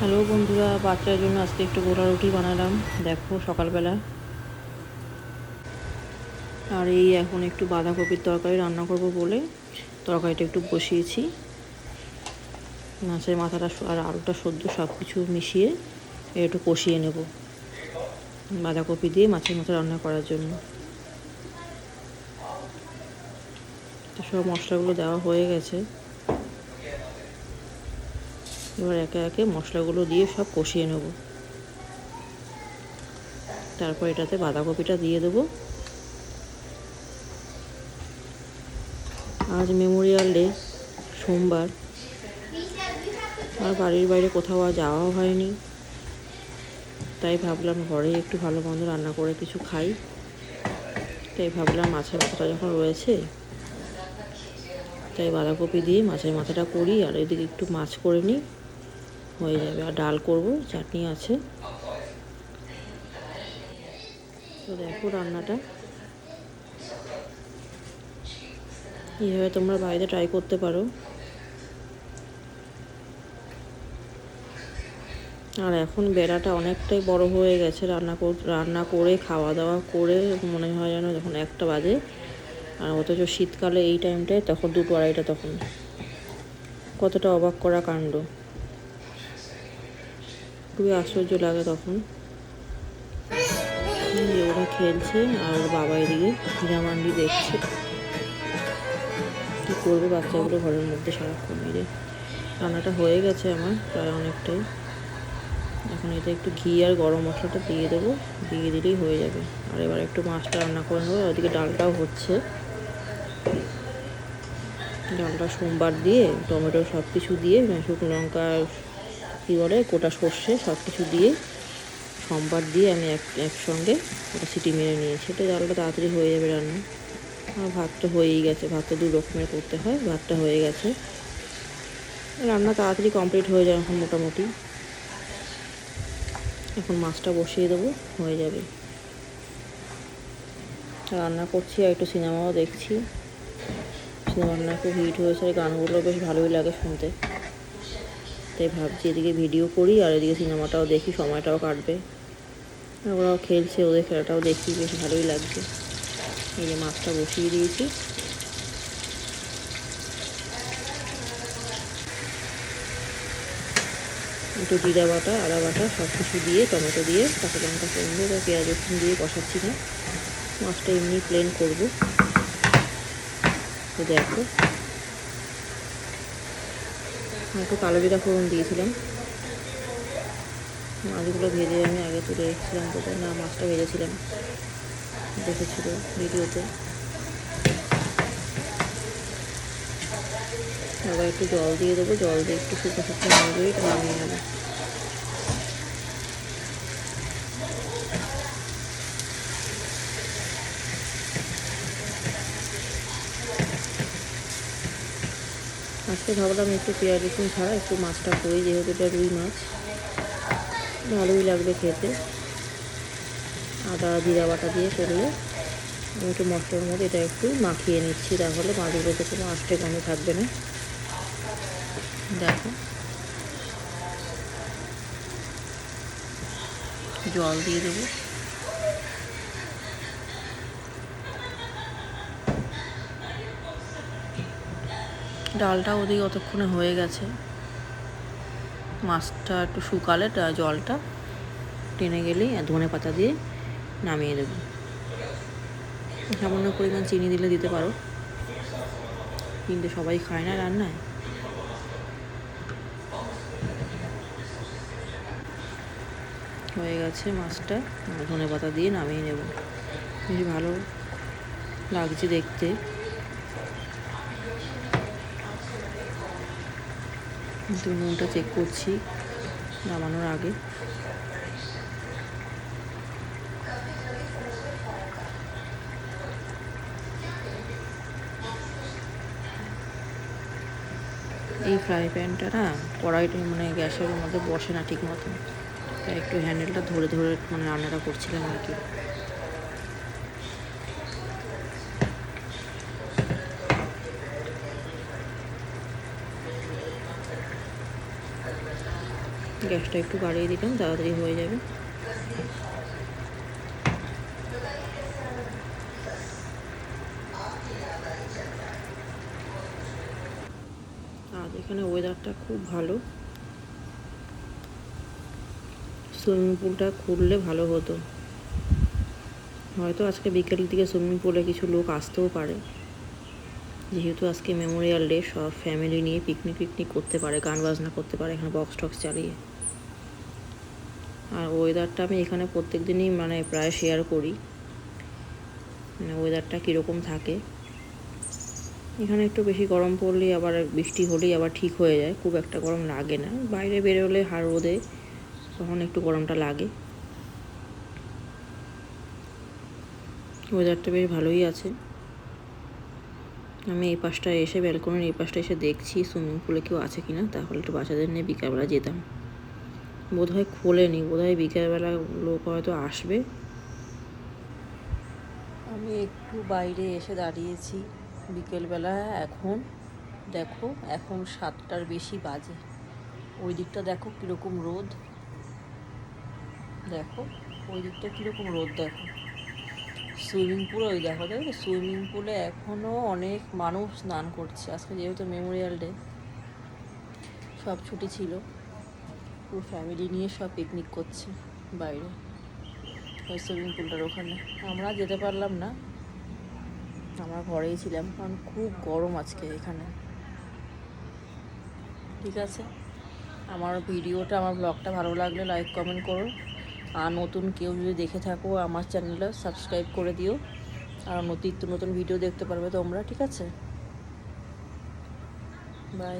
Hello বন্ধুরা, বাচ্চার জন্য আজকে একটু গোলা রুটি বানালাম। দেখো সকালবেলা। আর এই এখন একটু বাঁধাকপির তরকারি রান্না করব বলে তরকারিটা একটু বসিয়েছি। মাছের মাথাটা আর আলুটা সদ্য সব কিছু মিশিয়ে একটু কষিয়ে নেব। বাঁধাকপি দিয়ে মাছের মাথা রান্না করার জন্য। সব মশলাগুলো দেওয়া হয়ে গেছে। এবার একে একে মশলাগুলো দিয়ে সব কষিয়ে নেব। তারপর এটাতে বাঁধাকপিটা দিয়ে দেবো। আজ মেমোরিয়াল ডে, সোমবার। আর বাড়ির বাইরে কোথাও আর যাওয়াও হয়নি। তাই ভাবলাম ঘরে একটু ভালো মন্দ রান্না করে কিছু খাই। তাই ভাবলাম মাছের মাথাটা যখন রয়েছে, তাই বাঁধাকপি দিয়ে মাছের মাথাটা করি আর এদিকে একটু মাছ করে নিই। হয়ে যাবে। আর ডাল করব, চাটনি আছে। তো দেখো রান্নাটা। এইভাবে তোমরা বাড়িতে ট্রাই করতে পারো। আর এখন বেড়াটা অনেকটাই বড় হয়ে গেছে। রান্না রান্না করে খাওয়া দাওয়া করে মনে হয় যেন যখন একটা বাজে। আর অথচ শীতকালে এই টাইমটায় তখন দুটো আড়াইটা তখন। কতটা অবাক করা কাণ্ড। খুবই আশ্চর্য লাগে তখন। ওরা খেলছে আর ওর বাবা এদিকে হিরামান্ডি দেখছে। কী করবে বাচ্চাগুলো ঘরের মধ্যে সারাক্ষণ মেরে রান্নাটা হয়ে গেছে আমার প্রায় অনেকটাই। এখন এতে একটু ঘি আর গরম মশলাটা দিয়ে দেবো, দিয়ে দিলেই হয়ে যাবে। আর এবার একটু মাছটা রান্না করে নেব ওদিকে ডালটাও হচ্ছে। ডালটা সোমবার দিয়ে, টমেটো সব কিছু দিয়ে, শুকনো লঙ্কা কী বলে, গোটা সর্ষে সব কিছু দিয়ে, সোমবার দিয়ে আমি এক, একসঙ্গে ওটা সিটি মেরে নিয়েছি। এটা ডালটা তাড়াতাড়ি হয়ে যাবে রান্না। আর ভাতটা হয়েই গেছে ভাতটা দু রকমের করতে হয়, ভাতটা হয়ে গেছে। রান্না তাড়াতাড়ি কমপ্লিট হয়ে যায় এখন মোটামুটি। এখন মাছটা বসিয়ে দেবো, হয়ে যাবে। রান্না করছি আর একটু সিনেমাও দেখছি। সিনেমা খুব হিট হয়েছে গানগুলো বেশ ভালোই লাগে শুনতে। তাই ভাবছি এদিকে ভিডিও করি আর এদিকে সিনেমাটাও দেখি, সময়টাও কাটবে। ওরাও খেলছে, ওদের খেলাটাও দেখি, বেশ ভালোই লাগছে। এই যে মাছটা বসিয়ে দিয়েছি। একটু জিরা বাটা, আদা বাটা সব কিছু দিয়ে, টমেটো দিয়ে, কাঁচা লঙ্কা সঙ্গে বা পেঁয়াজ, রসুন দিয়ে কষাচ্ছি না। মাছটা এমনি প্লেন করব। দেখো। একটু কালো জিরা ফোড়ন দিয়েছিলাম। মাছগুলো ভেজে আমি আগে তুলে রেখেছিলাম কোথায় না, মাছটা ভেজেছিলাম। দেখেছিল ভিডিওতে। আবার একটু জল দিয়ে দেবো, জল দিয়ে একটু শুকনো শুকনো হয়ে যাবে এটা নামিয়ে নেব। আজকে ভাবলাম একটু পেঁয়াজ রসুন ছাড়া একটু মাছটা করি, যেহেতু এটা রুই মাছ। ভালোই লাগবে খেতে। আদা, জিরা বাটা দিয়ে করলে আমি একটু মশলার মধ্যে এটা একটু মাখিয়ে নিচ্ছি তাহলে মাছগুলোতে কোনো আষ্টে গন্ধ থাকবে না। দেখো। জল দিয়ে দেবো। ডালটা ওদিকে অতক্ষণে হয়ে গেছে। মাছটা একটু শুকালে জলটা টেনে গেলেই ধনে পাতা দিয়ে নামিয়ে দেবো। সামান্য পরিমাণ চিনি দিলে দিতে পারো। কিন্তু সবাই খায় না রান্নায়। হয়ে গেছে মাছটা। ধনে পাতা দিয়ে নামিয়ে নেব। বেশ ভালো লাগছে দেখতে। কিন্তু নুনটা চেক করছি নামানোর আগে। এই ফ্রাই প্যানটা না কড়াইটা মানে গ্যাসের মধ্যে বসে না ঠিক মতো তাই একটু হ্যান্ডেলটা ধরে ধরে মানে রান্নাটা করছিলাম আর কি। গ্যাসটা একটু বাড়িয়ে দিলাম, তাড়াতাড়ি হয়ে যাবে। আর এখানে ওয়েদারটা খুব ভালো। সুইমিং পুলটা খুললে ভালো হতো। হয়তো আজকে বিকেলের দিকে সুইমিং পুলে কিছু লোক আসতেও পারে। যেহেতু আজকে মেমোরিয়াল ডে সব ফ্যামিলি নিয়ে পিকনিক পিকনিক করতে পারে, গান বাজনা করতে পারে, এখানে বক্স টক্স চালিয়ে। আর ওয়েদারটা আমি এখানে প্রত্যেক দিনই মানে প্রায় শেয়ার করি। মানে ওয়েদারটা কীরকম থাকে। এখানে একটু বেশি গরম পড়লেই আবার বৃষ্টি হলেই আবার ঠিক হয়ে যায়, খুব একটা গরম লাগে না। বাইরে বেরোলে হাড় রোদে তখন একটু গরমটা লাগে। ওয়েদারটা বেশ ভালোই আছে। আমি এই পাশটা এসে ব্যালকনির এই পাশটা এসে দেখছি সুইমিং পুলে কেউ আছে কি না তাহলে একটু বাচ্চাদের নিয়ে বিকালবেলা যেতাম। বোধ হয় খোলেনি বোধ হয় বিকালবেলা লোক হয়তো আসবে। আমি একটু বাইরে এসে দাঁড়িয়েছি বিকেলবেলা এখন। দেখো, এখন সাতটার বেশি বাজে। ওই দিকটা দেখো কীরকম রোদ। দেখো, ওই দিকটা কীরকম রোদ দেখো। সুইমিং পুল ওই দেখো দেখো সুইমিং পুলে এখনও অনেক মানুষ স্নান করছে। আজকে যেহেতু মেমোরিয়াল ডে সব ছুটি ছিল। পুরো ফ্যামিলি নিয়ে সব পিকনিক করছে বাইরে, ওই সুইমিং পুলটার ওখানে। আমরা যেতে পারলাম না, আমরা ঘরেই ছিলাম, কারণ খুব গরম আজকে এখানে। ঠিক আছে? আমার ভিডিওটা, আমার ব্লগটা ভালো লাগলে লাইক কমেন্ট করো। আর নতুন কেউ যদি দেখে থাকো, আমার চ্যানেলে সাবস্ক্রাইব করে দিও। আর নিত্য নতুন ভিডিও দেখতে পারবে তোমরা, ঠিক আছে? বাই